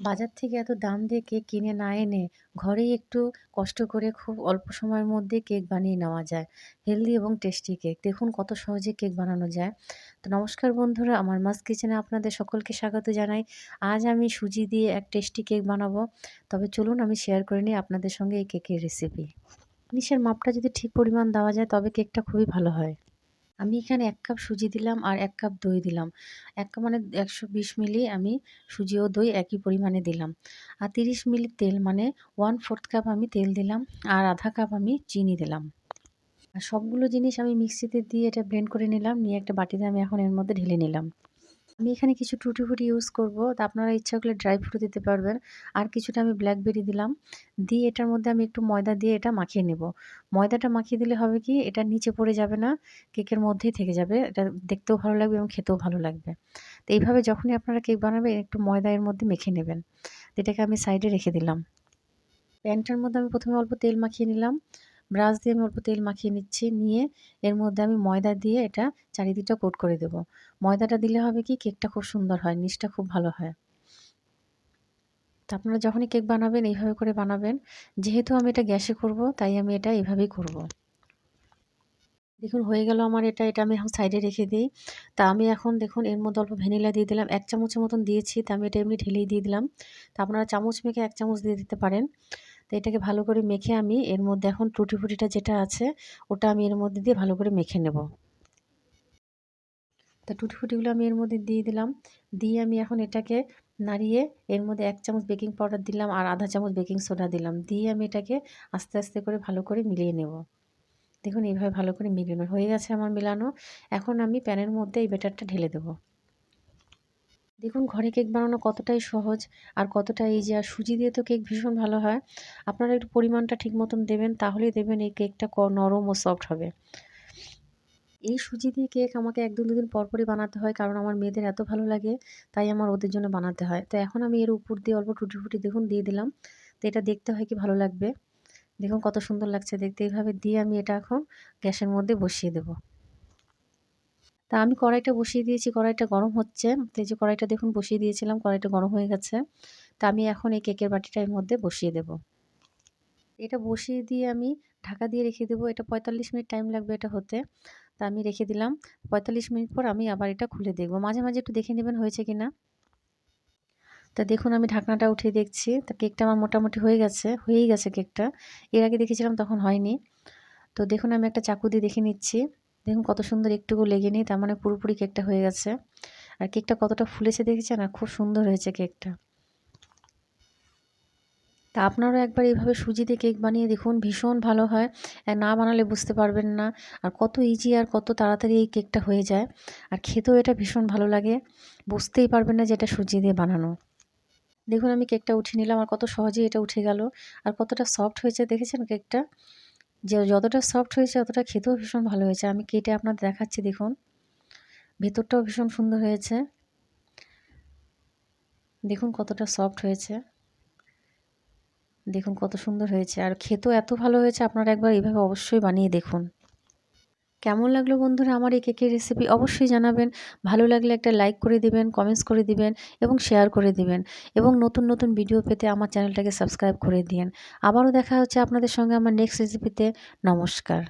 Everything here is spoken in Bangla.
বাজার থেকে এত দাম দিয়ে কেক কিনে না এনে ঘরেই একটু কষ্ট করে খুব অল্প সময়ের মধ্যে কেক বানিয়ে নেওয়া যায়। হেলদি এবং টেস্টি কেক। দেখুন কত সহজে কেক বানানো যায়। তো নমস্কার বন্ধুরা, আমার মাস কিচেনে আপনাদের সকলকে স্বাগত জানাই। আজ আমি সুজি দিয়ে এক টেস্টি কেক বানাবো। তবে চলুন আমি শেয়ার করে নিই আপনাদের সঙ্গে এই কেকের রেসিপি জিনিসের মাপটা যদি ঠিক পরিমাণ দেওয়া যায়, তবে কেকটা খুবই ভালো হয়। আমি এখানে এক কাপ সুজি দিলাম আর এক কাপ দই দিলাম। এক কাপ মানে একশো বিশ মিলি আমি সুজি ও দই একই পরিমাণে দিলাম। আর তিরিশ মিলি তেল মানে ওয়ান ফোর্থ কাপ আমি তেল দিলাম আর আধা কাপ আমি চিনি দিলাম। আর সবগুলো জিনিস আমি মিক্সিতে দিয়ে এটা ব্লেন্ড করে নিলাম, নিয়ে একটা বাটিতে আমি এখন এর মধ্যে ঢেলে নিলাম। আমি এখানে কিছু টুটি ফুটি ইউজ করব। তা আপনারা ইচ্ছা করলে ড্রাই ফ্রুট দিতে পারবেন। আর কিছুটা আমি ব্ল্যাকবেরি দিলাম। দিয়ে এটার মধ্যে আমি একটু ময়দা দিয়ে এটা মাখিয়ে নেব। ময়দাটা মাখিয়ে দিলে হবে কি, এটা নিচে পড়ে যাবে না কেকের মধ্যেই থেকে যাবে। এটা দেখতেও ভালো লাগবে এবং খেতেও ভালো লাগবে। তো এইভাবে যখনই আপনারা কেক বানাবেন, একটু ময়দা এর মধ্যে মেখে নেবেন। এটাকে আমি সাইডে রেখে দিলাম। প্যানটার মধ্যে আমি প্রথমে অল্প তেল মাখিয়ে নিলাম। ব্রাশ দিয়ে আমি অল্প তেল মাখিয়ে নিচ্ছি, নিয়ে এর মধ্যে আমি ময়দা দিয়ে এটা চারিদিকটা কোট করে দেব। ময়দাটা দিলে হবে কি, কেকটা খুব সুন্দর হয়, নিচটা খুব ভালো হয়। তো আপনারা যখনই কেক বানাবেন, এইভাবে করে বানাবেন। যেহেতু আমি এটা গ্যাসে করব, তাই আমি এটা এইভাবেই করব। দেখুন, হয়ে গেল আমার এটা এটা আমি এখন সাইডে রেখে দিই। তা আমি এখন দেখুন, এর মধ্যে অল্প ভ্যানিলা দিয়ে দিলাম, এক চামচের মতন দিয়েছি, তা আমি এটা এমনি ঢেলেই দিয়ে দিলাম। তা আপনারা চামচ মেখে এক চামচ দিয়ে দিতে পারেন। তো এটাকে ভালো করে মেখে আমি এর মধ্যে এখন টুটি ফুটিটা যেটা আছে, ওটা আমি এর মধ্যে দিয়ে ভালো করে মেখে নেব। তা টুটি ফুটিগুলো আমি এর মধ্যে দিয়ে দিলাম। দিয়ে আমি এখন এটাকে নাড়িয়ে এর মধ্যে এক চামচ বেকিং পাউডার দিলাম আর আধা চামচ বেকিং সোডা দিলাম। দিয়ে আমি এটাকে আস্তে আস্তে করে ভালো করে মিলিয়ে নেব। দেখুন এইভাবে ভালো করে মিলানো হয়ে গেছে আমার মিলানো। এখন আমি প্যানের মধ্যে এই বেটারটা ঢেলে দেবো। দেখুন, ঘরে কেক বানানো কতটাই সহজ আর কতটা ইজি আর সুজি দিয়ে তো কেক ভীষণ ভালো হয়। আপনারা একটু পরিমাণটা ঠিক মতন দেবেন, তাহলেই দেবেন এই কেকটা নরম ও সফট হবে। এই সুজি দিয়ে কেক আমাকে এক দু দিন পরপরই বানাতে হয়, কারণ আমার মেয়েদের এত ভালো লাগে, তাই আমার ওদের জন্য বানাতে হয়। তো এখন আমি এর উপর দিয়ে অল্প টুটি ফুটি দেখুন দিয়ে দিলাম। তো এটা দেখতে হয় কি ভালো লাগবে। দেখুন কত সুন্দর লাগছে দেখতে। এইভাবে দিয়ে আমি এটা এখন গ্যাসের মধ্যে বসিয়ে দেবো। তা আমি কড়াইটা বসিয়ে দিয়েছি, কড়াইটা গরম হচ্ছে। তো এই যে কড়াইটা দেখুন বসিয়ে দিয়েছিলাম, কড়াইটা গরম হয়ে গেছে। তা আমি এখন এই কেকের বাটিটা এর মধ্যে বসিয়ে দেব। এটা বসিয়ে দিয়ে আমি ঢাকা দিয়ে রেখে দেবো। এটা পঁয়তাল্লিশ মিনিট টাইম লাগবে এটা হতে। তা আমি রেখে দিলাম। পঁয়তাল্লিশ মিনিট পর আমি আবার এটা খুলে দেখব। মাঝে মাঝে একটু দেখে নেবেন হয়েছে কি না তা দেখুন আমি ঢাকনাটা উঠিয়ে দেখছি। তা কেকটা আমার মোটামুটি হয়ে গেছে, হয়েই গেছে কেকটা। এর আগে দেখেছিলাম তখন হয়নি। তো দেখুন আমি একটা চাকু দিয়ে দেখে নিচ্ছি। দেখুন কত সুন্দর একটুকু লেগে নেই, তার মানে পুরোপুরি কেকটা হয়ে গেছে। আর কেকটা কতটা ফুলেছে দেখেছেন? আর খুব সুন্দর হয়েছে কেকটা। তা আপনারাও একবার এইভাবে সুজি দিয়ে কেক বানিয়ে দেখুন, ভীষণ ভালো হয়। না বানালে বুঝতে পারবেন না। আর কত ইজি আর কত তাড়াতাড়ি এই কেকটা হয়ে যায়। আর খেতেও এটা ভীষণ ভালো লাগে। বুঝতেই পারবেন না যে এটা সুজি দিয়ে বানানো। দেখুন আমি কেকটা উঠিয়ে নিলাম, আর কত সহজেই এটা উঠে গেল। আর কতটা সফট হয়েছে দেখেছেন কেকটা? যে যতটা সফট হয়েছে, ততটা খেতেও ভীষণ ভালো হয়েছে। আমি কেটে আপনাদের দেখাচ্ছি, দেখুন। ভেতরটাও ভীষণ সুন্দর হয়েছে। দেখুন কতটা সফট হয়েছে। দেখুন কত সুন্দর হয়েছে। আর খেতেও এত ভালো হয়েছে, আপনারা একবার এইভাবে অবশ্যই বানিয়ে দেখুন। কেমন লাগল বন্ধুরা আমার এই কেকের রেসিপি অবশ্যই জানাবেন। ভালো লাগলে একটা লাইক করে দিবেন কমেন্টস করে দিবেন এবং শেয়ার করে দিবেন এবং নতুন নতুন ভিডিও পেতে আমার চ্যানেলটাকে সাবস্ক্রাইব করে দিন আবারও দেখা হচ্ছে আপনাদের সঙ্গে আমার নেক্সট রেসিপিতে নমস্কার।